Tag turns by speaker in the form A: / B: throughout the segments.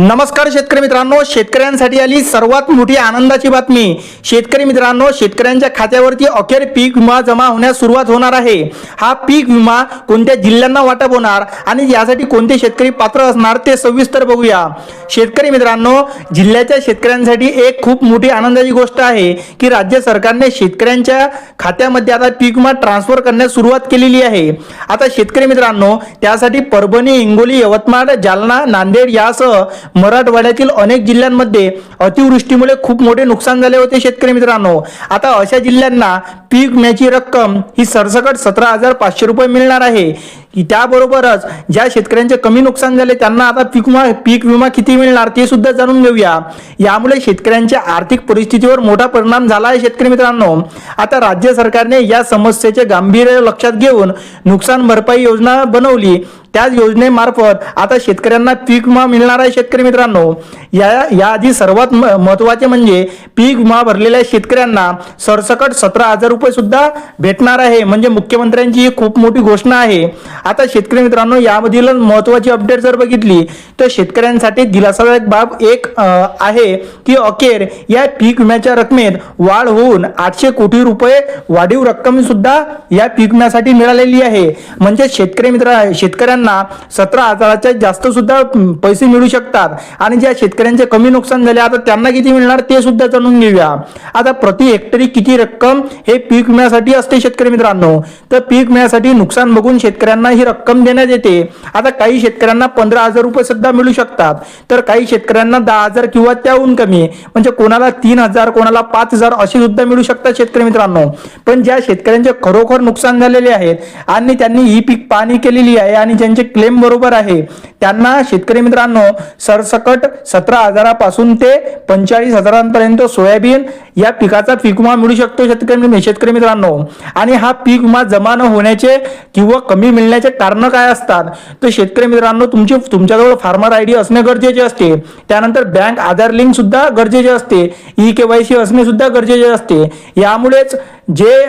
A: नमस्कार शेतकरी मित्रांनो शेतकऱ्यांसाठी आली सर्वात मोठी आनंदाची बातमी. शेतकरी मित्रांनो शेतकऱ्यांच्या खात्यावरती अखेर पीक विमा जमा होण्यास सुरुवात होणार आहे. हा पीक विमा कोणत्या जिल्ह्यांना वाटप होणार आणि यासाठी कोणते शेतकरी पात्र असणार ते सविस्तर बघूया. शेतकरी मित्रांनो जिल्ह्याच्या शेतकऱ्यांसाठी एक खूप मोठी आनंदाची गोष्ट आहे की राज्य सरकारने शेतकऱ्यांच्या खात्यामध्ये आता पीक विमा ट्रान्सफर करण्यास सुरुवात केलेली आहे. आता शेतकरी मित्रांनो त्यासाठी परभणी हिंगोली यवतमाळ जालना नांदेड यासह मराठवाड्यातील अनेक जिल्ह्यांमध्ये अतिवृष्टीमुळे खूप मोठे नुकसान झाले होते शेतकरी मित्रांनो. आता अशा जिल्ह्यांना पीक विम्याची रक्कम ही सरसकट सतरा हजार पाचशे रुपये मिळणार आहे. त्याबरोबरच ज्या शेतकऱ्यांचे कमी नुकसान झाले त्यांना आता पीक विमा पीक विमा किती मिळणार ते सुद्धा जाणून घेऊया. यामुळे शेतकऱ्यांच्या आर्थिक परिस्थितीवर मोठा परिणाम झाला आहे शेतकरी मित्रांनो. आता राज्य सरकारने या समस्येचे गांभीर्य लक्षात घेऊन नुकसान भरपाई योजना बनवली. त्याच योजनेमार्फत आता शेतकऱ्यांना पीक विमा मिळणार आहे शेतकरी मित्रांनो. या याआधी सर्वात म- महत्त्वाचे म्हणजे पीक विमा भरलेल्या शेतकऱ्यांना सरसकट सतरा हजार रुपये सुद्धा भेटणार आहे. म्हणजे मुख्यमंत्र्यांची ही खूप मोठी घोषणा आहे. आता शेतकरी मित्रांनो यामधील महत्त्वाची अपडेट जर बघितली तर शेतकऱ्यांसाठी दिलासादायक बाब एक आहे की अखेर या पीक विम्याच्या रकमेत वाढ होऊन आठशे कोटी रुपये वाढीव रक्कम सुद्धा या पीक विम्यासाठी मिळालेली आहे. म्हणजे शेतकरी मित्र शेतकऱ्यांना सतरा हजाराच्या जास्त सुद्धा पैसे मिळू शकतात. आणि ज्या शेतकऱ्यांचे कमी नुकसान झाले आता त्यांना किती मिळणार ते सुद्धा जाणून घेऊया. आता प्रति हेक्टरी किती रक्कम हे पीक विम्यासाठी असते शेतकरी मित्रांनो? तर पीक विम्यासाठी नुकसान बघून शेतकऱ्यांना ही रक्कम देण्यात येते. आता काही शेतकऱ्यांना पंधरा हजार रुपये सुद्धा मिळू शकतात. तर काही शेतकऱ्यांना दहा हजार किंवा त्याहून कमी म्हणजे कोणाला तीन हजार कोणाला पाच हजार असे सुद्धा मिळू शकतात शेतकरी मित्रांनो. पण ज्या शेतकऱ्यांचे खरोखर नुकसान झालेले आहेत आणि त्यांनी ही पीक पाहणी केलेली आहे आणि त्यांचे क्लेम बरोबर आहे. त्यांना शेतकरी मित्रांनो सरसकट सतरा हजारापासून ते पंचेचाळीस हजारांपर्यंत सोयाबीन या पिकाचा पीक विमा मिळू शकतो शेतकरी शेतकरी मित्रांनो. आणि हा पीक विमा जमा न होण्याचे किंवा कमी मिळण्याचे कारण काय असतात? तर शेतकरी मित्रांनो तुमची तुमच्याजवळ फार्मर आय डी असणे गरजेचे असते. त्यानंतर बँक आधार लिंक सुद्धा गरजेचे असते. ई के वाय सी असणे सुद्धा गरजेचे असते. यामुळेच जे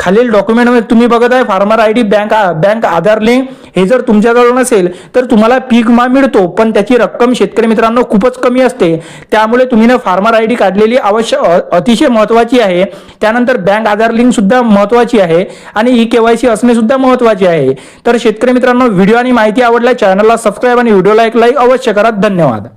A: खालील डॉक्युमेंट तुम्ही बघत आहे farmer I D bank bank Aadhaar link हे जर तुमच्याजवळ नसेल तर तुम्हाला पीक विमा मिळतो पण त्याची रक्कम शेतकरी मित्रांनो खूपच कमी असते. त्यामुळे तुम्ही ना फार्मर आय डी काढलेली अवश्य अतिशय महत्वाची आहे. त्यानंतर बँक आधार लिंक सुद्धा महत्वाची आहे आणि ई केवायसी असणे सुद्धा महत्वाची आहे. तर शेतकरी मित्रांनो व्हिडिओ आणि माहिती आवडल्या चॅनलला सबस्क्राईब आणि व्हिडिओला एक लाईक अवश्य करा. धन्यवाद.